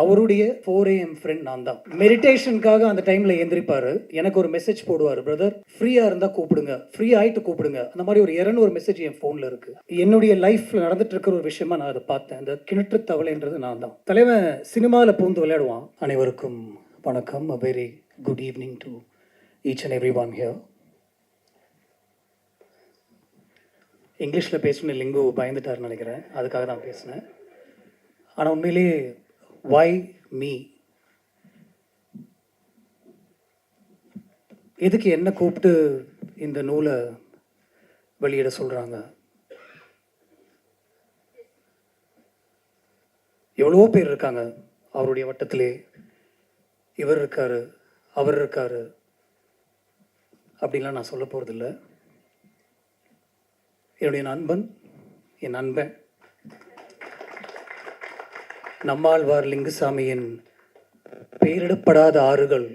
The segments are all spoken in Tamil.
அவருடைய ஃபோர் ஏஎம் ஃப்ரெண்ட் நான் தான் மெடிடேஷனுக்காக அந்த டைமில் எந்திரிப்பாரு. எனக்கு ஒரு மெசேஜ் போடுவார் பிரதர் ஃப்ரீயாக இருந்தால் கூப்பிடுங்க. ஃப்ரீ ஆகிட்டு கூப்பிடுங்க. அந்த மாதிரி ஒரு இரநூறு மெசேஜ் என் ஃபோனில் இருக்கு. என்னுடைய லைஃப்பில் நடந்துட்டு இருக்கிற ஒரு விஷயமா நான் அதை பார்த்தேன். இந்த கிணற்று தவளைன்றது நான் தான் தலைவன் சினிமாவில் பூந்து விளையாடுவான். அனைவருக்கும் வணக்கம். A very good evening to each and every one here இங்கிலீஷில் பேசணும் லிங்கு பயந்துட்டாருன்னு நினைக்கிறேன். அதுக்காக தான் பேசினேன். ஆனால் உண்மையிலேயே வை மீ எதுக்கு என்ன கூப்பிட்டு இந்த நூலை வெளியிட சொல்கிறாங்க எவ்வளவோ பேர் இருக்காங்க. அவருடைய வட்டத்திலே இவர் இருக்காரு அவர் இருக்காரு அப்படின்லாம் நான் சொல்ல போகிறதில்ல என்னுடைய நண்பன் என் நண்பன் நம்மாழ்வார் லிங்குசாமியின் பெயரிடப்படாத ஆறுகள்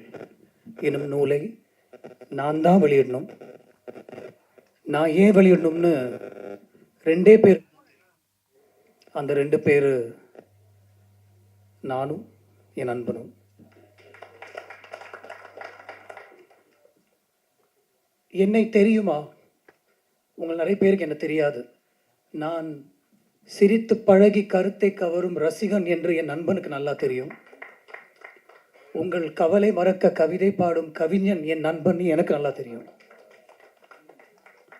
எனும் நூலை நான் தான் வெளியிடணும். நான் ஏன் வெளியிடணும்னு ரெண்டே பேர் அந்த ரெண்டு பேர் நானும் என் நண்பனும் என்னை தெரியுமா? உங்கள் நிறைய பேருக்கு என்ன தெரியாது. நான் சிரித்து பழகி கருத்தை கவரும் ரசிகன் என்று என் நண்பனுக்கு நல்லா தெரியும். உங்கள் கவலை மறக்க கவிதை பாடும் கவிஞன் என் நண்பன் எனக்கு நல்லா தெரியும்.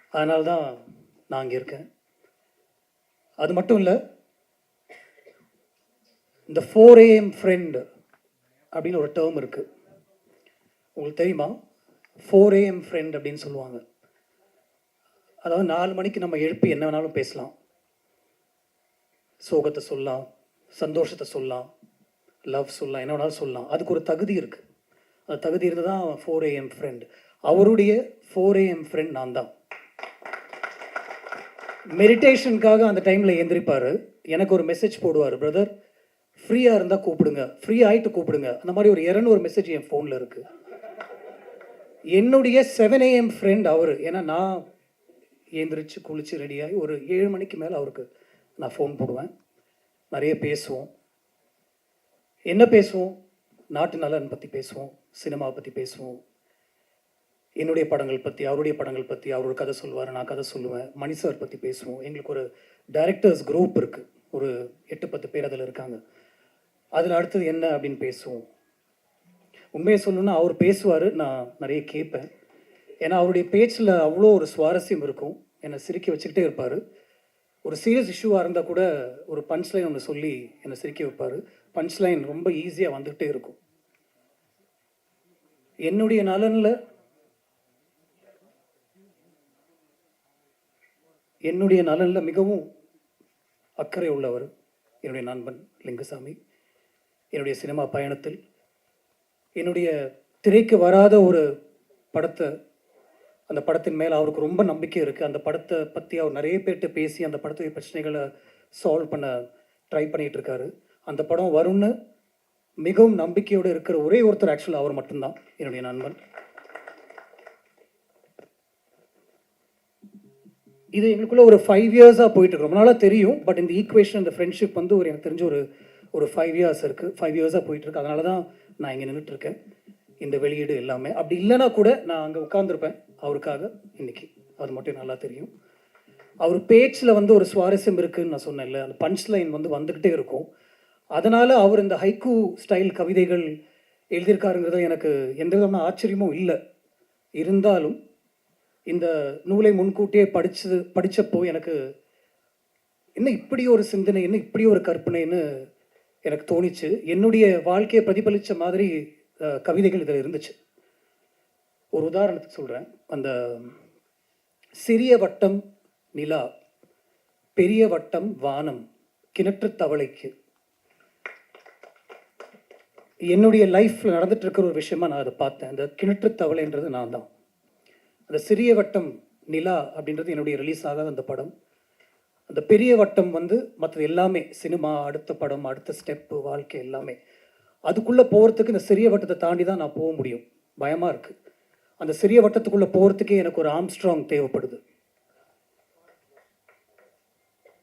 அதனால்தான் நான் இங்கே இருக்கேன். அது மட்டும் இல்லை இந்த ஃபோர் ஏஎம் ஃப்ரெண்டு அப்படின்னு ஒரு டேர்ம் இருக்குது உங்களுக்கு தெரியுமா? ஃபோர் ஏஎம் ஃப்ரெண்ட் அப்படின்னு சொல்லுவாங்க. அதாவது நாலு மணிக்கு நம்ம எழுப்பி என்ன வேணாலும் பேசலாம். சோகத்தை சொல்லலாம் சந்தோஷத்தை சொல்லலாம் லவ் சொல்லலாம் என்ன வேணாலும் சொல்லலாம். அதுக்கு ஒரு தகுதி இருக்குது அந்த தகுதி இருந்து தான் ஃபோர் ஏஎம் ஃப்ரெண்ட் அவருடைய ஃபோர் ஏஎம் ஃப்ரெண்ட் நான் தான் மெடிடேஷனுக்காக அந்த டைமில் எந்திரிப்பார். எனக்கு ஒரு மெசேஜ் போடுவார் பிரதர் ஃப்ரீயாக இருந்தால் கூப்பிடுங்க. ஃப்ரீ ஆகிட்டு கூப்பிடுங்க. அந்த மாதிரி ஒரு இரநூறு மெசேஜ் என் ஃபோனில் இருக்குது என்னுடைய செவன் ஏஎம் ஃப்ரெண்ட் அவர். ஏன்னா நான் ஏந்திரிச்சு குளிச்சு ரெடியாகி ஒரு ஏழு மணிக்கு மேலே அவருக்கு நான் ஃபோன் போடுவேன். நிறைய பேசுவோம். என்ன பேசுவோம்? நாட்டு நலன் பற்றி பேசுவோம். சினிமாவை பற்றி பேசுவோம். என்னுடைய படங்கள் பற்றி அவருடைய படங்கள் பற்றி அவரோட கதை சொல்லுவார் நான் கதை சொல்லுவேன். மணி சார் பற்றி பேசுவோம். எங்களுக்கு ஒரு டைரக்டர்ஸ் குரூப் இருக்குது ஒரு எட்டு பத்து பேர் அதில் இருக்காங்க. அதில் அடுத்தது என்ன அப்படின்னு பேசுவோம். உண்மையை சொல்லணும்னா அவர் பேசுவார் நான் நிறைய கேட்பேன். ஏன்னா அவருடைய பேச்சில் அவ்வளோ ஒரு சுவாரஸ்யம் இருக்கும். என்னை சிரிக்க வச்சுக்கிட்டே இருப்பார். ஒரு சீரியஸ் இஷ்யூவாக இருந்தால் கூட ஒரு பஞ்ச் லைன் ஒன்று சொல்லி என்னை சிரிக்க வைப்பார். பஞ்ச் லைன் ரொம்ப ஈஸியாக வந்துகிட்டே இருக்கும். என்னுடைய நலனில் என்னுடைய நலனில் மிகவும் அக்கறை உள்ளவர் என்னுடைய நண்பன் லிங்குசாமி. என்னுடைய சினிமா பயணத்தில் என்னுடைய திரைக்கு வராத ஒரு படத்தை அந்த படத்தின் மேலே அவருக்கு ரொம்ப நம்பிக்கை இருக்குது அந்த படத்தை பற்றி அவர் நிறைய பேர்கிட்ட பேசி அந்த படத்துடைய பிரச்சனைகளை சால்வ் பண்ண ட்ரை பண்ணிகிட்டு இருக்காரு. அந்த படம் வரும்னு மிகவும் நம்பிக்கையோடு இருக்கிற ஒரே ஒருத்தர் ஆக்சுவலாக அவர் மட்டும்தான் என்னுடைய நண்பன். இது எங்களுக்குள்ள ஒரு ஃபைவ் இயர்ஸாக போயிட்டு இருக்கு. ரொம்ப நாளாக தெரியும் பட் இந்த ஈக்குவேஷன் இந்த ஃப்ரெண்ட்ஷிப் வந்து ஒரு எனக்கு தெரிஞ்ச ஒரு ஒரு ஃபைவ் இயர்ஸ் இருக்குது ஃபைவ் இயர்ஸாக போயிட்டு இருக்கு. அதனால தான் நான் இங்கே நின்றுட்டுருக்கேன் இந்த வெளியீடு எல்லாமே. அப்படி இல்லைன்னா கூட நான் அங்கே உட்காந்துருப்பேன் அவருக்காக இன்னைக்கு. அது மட்டும் நல்லா தெரியும். அவர் பேச்சில் வந்து ஒரு சுவாரஸ்யம் இருக்குன்னு நான் சொன்னேன்ல. அந்த பஞ்ச் லைன் வந்து வந்துக்கிட்டே இருக்கும். அதனால் அவர் இந்த ஹைக்கூ ஸ்டைல் கவிதைகள் எழுதியிருக்காருங்கிறது எனக்கு எந்த விதமான ஆச்சரியமும் இல்லை. இருந்தாலும் இந்த நூலை முன்கூட்டியே படித்தது படித்தப்போ எனக்கு என்ன இப்படி ஒரு சிந்தனை என்ன இப்படி ஒரு கற்பனைன்னு எனக்கு தோணிச்சு. என்னுடைய வாழ்க்கையை பிரதிபலித்த மாதிரி கவிதைகள் இதில் இருந்துச்சு. ஒரு உதாரணத்துக்கு சொல்கிறேன் அந்த சிறிய வட்டம் நிலா பெரிய வட்டம் வானம் கிணற்று தவளைக்கு. என்னுடைய லைஃப்பில் நடந்துட்டு இருக்கிற ஒரு விஷயமா நான் அதை பார்த்தேன். அந்த கிணற்று தவளைன்றது நான் தான். அந்த சிறிய வட்டம் நிலா அப்படின்றது என்னுடைய ரிலீஸ் ஆகாத அந்த படம். அந்த பெரிய வட்டம் வந்து மற்றது எல்லாமே சினிமா அடுத்த படம் அடுத்த ஸ்டெப்பு வாழ்க்கை எல்லாமே. அதுக்குள்ளே போகிறதுக்கு இந்த சிறிய வட்டத்தை தாண்டி தான் நான் போக முடியும். பயமாக இருக்குது அந்த சிறிய வட்டத்துக்குள்ளே போகிறதுக்கே எனக்கு ஒரு ஆம்ஸ்ட்ராங் தேவைப்படுது.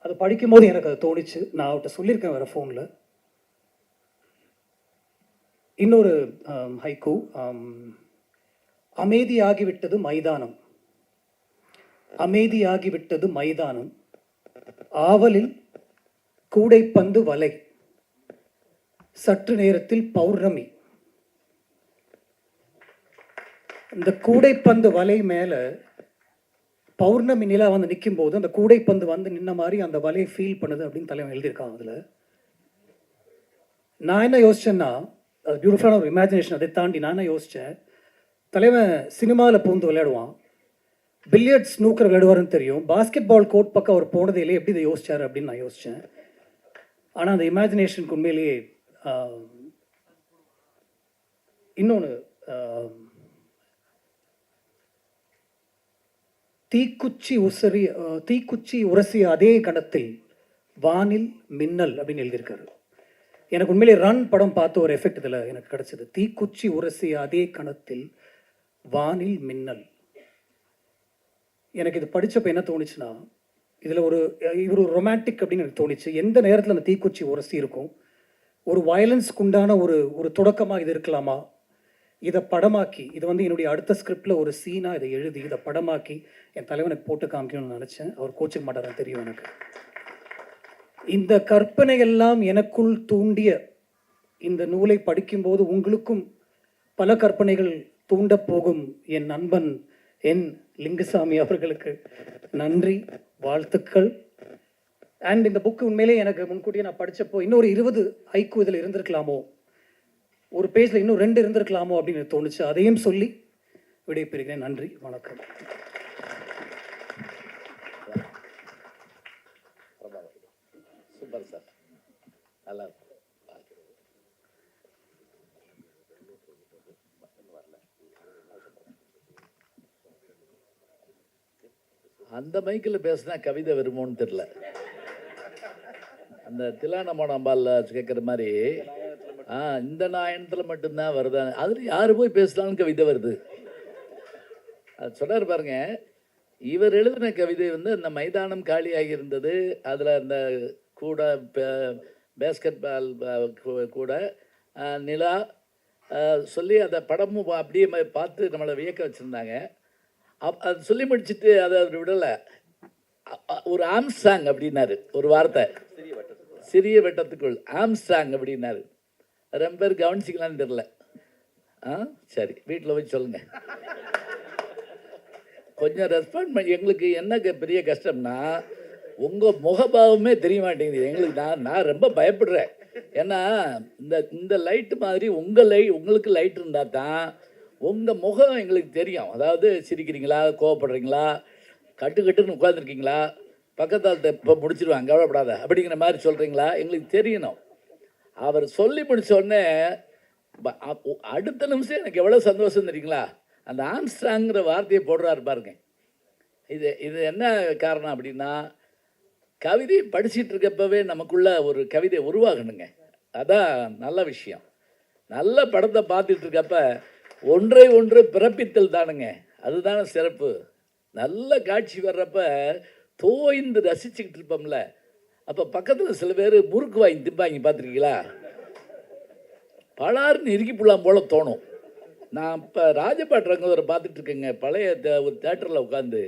அது படிக்கும்போது எனக்கு அது தோணிச்சு. நான் அவர்கிட்ட சொல்லியிருக்கேன் வேறு ஃபோனில் இன்னொரு ஹைகோ அமைதியாகிவிட்டது மைதானம். அமைதியாகிவிட்டது மைதானம். ஆவலில் கூடைப்பந்து வலை. சற்று நேரத்தில் பௌர்ணமி. இந்த கூடைப்பந்து வலை மேல பௌர்ணமி நிலா வந்து நிற்கும் போது அந்த கூடைப்பந்து வந்து நின்ன மாதிரி அந்த வலையை ஃபீல் பண்ணுது அப்படின்னு தலைவன் எழுதியிருக்கான் அதில். நான் என்ன யோசிச்சேன்னா அது பியூட்டிஃபுல்லான ஒரு இமேஜினேஷன் அதை தாண்டி நான் என்ன யோசித்தேன் தலைவன் சினிமாவில் பூந்து விளையாடுவான். பில்லியர்ட் ஸ்னூக்கர் விளையாடுவார்னு தெரியும். பாஸ்கெட் பால் கோர்ட் பக்கம் அவர் போனதிலே எப்படி இதை யோசிச்சார் அப்படின்னு நான் யோசித்தேன் ஆனால் அந்த இமேஜினேஷனுக்கு உண்மையிலேயே இன்னொன்று தீக்குச்சி உசரி தீக்குச்சி உரசிய அதே கணத்தில் வானில் மின்னல் அப்படின்னு எழுதியிருக்காரு. எனக்கு உண்மையிலே ரன் படம் பார்த்த ஒரு எஃபெக்ட் இதில் எனக்கு கிடச்சிது. தீக்குச்சி உரசிய அதே கணத்தில் வானில் மின்னல். எனக்கு இது படிச்சப்ப என்ன தோணுச்சுன்னா இதில் ஒரு இவர் ஒரு ரொமான்டிக் அப்படின்னு எனக்கு தோணுச்சு. எந்த நேரத்தில் அந்த தீக்குச்சி உரசி இருக்கும்? ஒரு வயலன்ஸ்க்கு உண்டான ஒரு ஒரு தொடக்கமாக இது இருக்கலாமா? இதை படமாக்கி இது வந்து என்னுடைய அடுத்த ஸ்கிரிப்டில் ஒரு சீனாக இதை எழுதி இதை படமாக்கி என் தலைவனுக்கு போட்டு காமிக்கணும்னு நினச்சேன். அவர் கோச்சிக்க மாட்டாருன்னு தெரியும் எனக்கு. இந்த கற்பனை எல்லாம் எனக்குள் தூண்டிய இந்த நூலை படிக்கும்போது உங்களுக்கும் பல கற்பனைகள் தூண்டப் போகும் என் நண்பன் என் லிங்குசாமி அவர்களுக்கு நன்றி வாழ்த்துக்கள். அண்ட் இந்த புக்கு உண்மையிலே எனக்கு முன்கூட்டியே நான் படித்தப்போ இன்னொரு இருபது ஐக்கு இதில் இருந்திருக்கலாமோ? ஒரு பேஜில் இன்னும் ரெண்டு இருந்திருக்கலாமோ அப்படின்னு தோணுச்சு. அதையும் சொல்லி விடைபெறுகிறேன். நன்றி. வணக்கம். Super sir. நல்லா அந்த மைக்கில் பேசினா கவிதை வருமோன்னு தெரில அந்த திலான மோனம்பாலில் கேட்குற மாதிரி ஆ இந்த நாயனத்தில் மட்டும்தான் வருதா? அதில் யார் போய் பேசலான்னு கவிதை வருது? அது சொன்னார் பாருங்க இவர் எழுதின கவிதை வந்து அந்த மைதானம் காலியாகி இருந்தது அதில் அந்த கூட பேஸ்கெட் பால் கூட நிலா சொல்லி அந்த படமும் அப்படியே பார்த்து நம்மளை வியக்க வச்சுருந்தாங்க. அப் அது சொல்லி முடிச்சுட்டு அதை அவர் விடலை. ஒரு ஆம்சாங் அப்படின்னாரு ஒரு வார்த்தை. சிறிய வட்டத்துக்குள் ஆம்ஸ்டாங் அப்படின்னாரு. ரொம்ப பேர் கவனிச்சிக்கலான்னு தெரில ஆ சரி வீட்டில் போய் சொல்லுங்கள் கொஞ்சம் ரெஸ்பாண்ட் பண்ணி எங்களுக்கு என்ன க- பெரிய கஷ்டம்னா உங்கள் முகபாவமே தெரிய மாட்டேங்குது. எங்களுக்கு நான் நான் ரொம்ப பயப்படுறேன். ஏன்னா இந்த இந்த லைட்டு மாதிரி உங்கள் லை உங்களுக்கு லைட் இருந்தால் தான் உங்கள் முகம் எங்களுக்கு தெரியும். அதாவது சிரிக்கிறீங்களா கோவப்படுறீங்களா கட்டு கட்டுன்னு உட்காந்துருக்கீங்களா பக்கத்தால் இப்போ முடிச்சிடுவாங்க கவலைப்படாத. அப்படிங்கிற மாதிரி சொல்கிறீங்களா எங்களுக்கு தெரியணும். அவர் சொல்லி முடிச்ச அடுத்த நிமிஷம் எனக்கு எவ்வளோ சந்தோஷம் தெரியுங்களா? அந்த ஆம்ஸ்ட்ராங்கிற வார்த்தையை போடுறாரு பாருங்க. இது இது என்ன காரணம் அப்படின்னா கவிதை படிச்சுட்டு இருக்கப்பவே நமக்குள்ள ஒரு கவிதை உருவாகணுங்க. அதான் நல்ல விஷயம். நல்ல படத்தை பார்த்துட்டு இருக்கப்ப ஒன்றை ஒன்று பிறப்பித்தல் தானுங்க. அதுதானே சிறப்பு. நல்ல காட்சி வர்றப்ப தோய்ந்து ரசிச்சுக்கிட்டு இருப்போம்ல. அப்போ பக்கத்தில் சில பேர் முறுக்கு வாங்கி திம்பாங்க பார்த்துருக்கீங்களா? பலார்னு இறுக்கி புல்லாம் போல தோணும். நான் இப்போ ராஜபாட் ரங்கவரை பார்த்துட்டு இருக்கேங்க. பழைய ஒரு தேட்டரில் உட்காந்து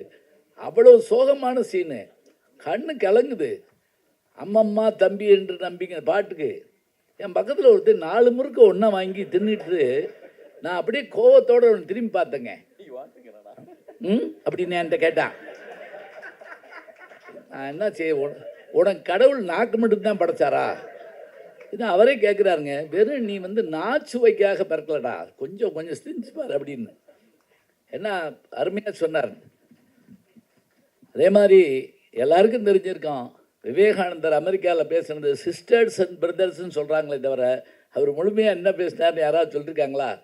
அவ்வளோ சோகமான சீனு. கண்ணு கலங்குது. அம்மம்மா தம்பி என்று நம்பிங்க பாட்டுக்கு. என் பக்கத்தில் ஒருத்தர் நாலு முறுக்கு ஒன்றா வாங்கி தின்னுட்டு நான் அப்படியே கோவத்தோட திரும்பி பார்த்தேங்க. ம்? அப்படின்னு என்கிட்ட கேட்டான். என்ன செய்ய உன- உனக்கு கடவுள் நாக்கு மட்டும்தான் படைச்சாரா? இது அவரே கேட்குறாருங்க வெறும் நீ வந்து நாச்சுவைக்காக பிறக்கலடா. கொஞ்சம் கொஞ்சம் சிரிஞ்சுப்பார் அப்படின்னு. என்ன அருமையாக சொன்னார். அதே மாதிரி எல்லாருக்கும் தெரிஞ்சிருக்கோம். விவேகானந்தர் அமெரிக்காவில் பேசுனது சிஸ்டர்ஸ் அண்ட் பிரதர்ஸ்ன்னு சொல்கிறாங்களே தவிர அவர் முழுமையாக என்ன பேசினார்னு யாராவது சொல்லியிருக்காங்களா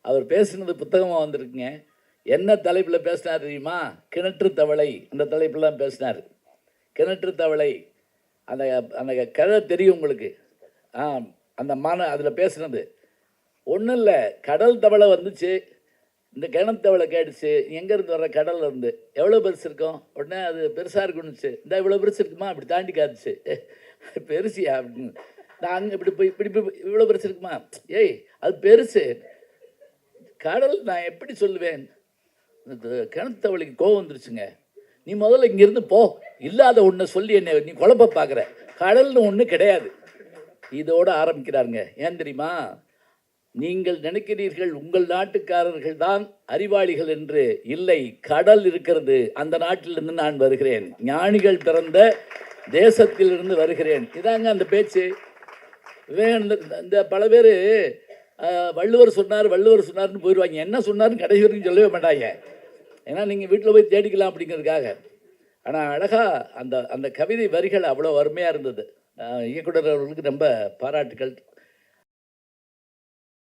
அவர் பேசுனது புத்தகமாக வந்திருக்குங்க. என்ன தலைப்பில் பேசினார் தெரியுமா? கிணற்று தவளை அந்த தலைப்பில் தான் பேசினார். கிணற்று தவளை. அந்த அந்த கதை தெரியும் உங்களுக்கு. ஆ அந்த மான அதில் பேசுனது. ஒன்றும் இல்லை கடல் தவளை வந்துச்சு. இந்த கிணத்தவளை கேட்டுச்சு. எங்கேருந்து வர்ற கடல்ல இருந்து? எவ்வளோ பெருசு இருக்கும்? உடனே அது பெருசாக இருக்குன்னுச்சு. இந்த இவ்வளோ பெருசு இருக்குமா? அப்படி தாண்டி காத்துச்சு பெருசியா? அப்படின்னு. நாங்கள் இப்படி போய் இப்படி போய் இவ்வளோ பெருசு இருக்குமா? ஏய் அது பெருசு. கடல் நான் எப்படி சொல்லுவேன்? இந்த கோவம் வந்துருச்சுங்க. நீ முதல்ல இங்கேருந்து போ. இல்லாத ஒன்று சொல்லி என்னை நீ குழப்ப பார்க்குற கடல்னு ஒன்று கிடையாது. இதோடு ஆரம்பிக்கிறாருங்க. ஏன் தெரியுமா? நீங்கள் நினைக்கிறீர்கள் உங்கள் நாட்டுக்காரர்கள் தான் அறிவாளிகள் என்று. இல்லை கடல் இருக்கிறது. அந்த நாட்டிலிருந்து நான் வருகிறேன். ஞானிகள் பிறந்த தேசத்திலிருந்து வருகிறேன். இதாங்க அந்த பேச்சு. இந்த பல பேர் வள்ளுவர் சொன்னார் வள்ளுவர் சொன்னார்னு போயிடுவாங்க என்ன சொன்னார்னு கடைசி வரைக்கும் சொல்லவே மாட்டாங்க. ஏன்னா நீங்கள் வீட்டில் போய் தேடிக்கலாம் அப்படிங்கிறதுக்காக. ஆனால் அழகாக அந்த அந்த கவிதை வரிகள் அவ்வளோ அருமையாக இருந்தது. இயக்குனர் அவர்களுக்கு ரொம்ப பாராட்டுக்கள்.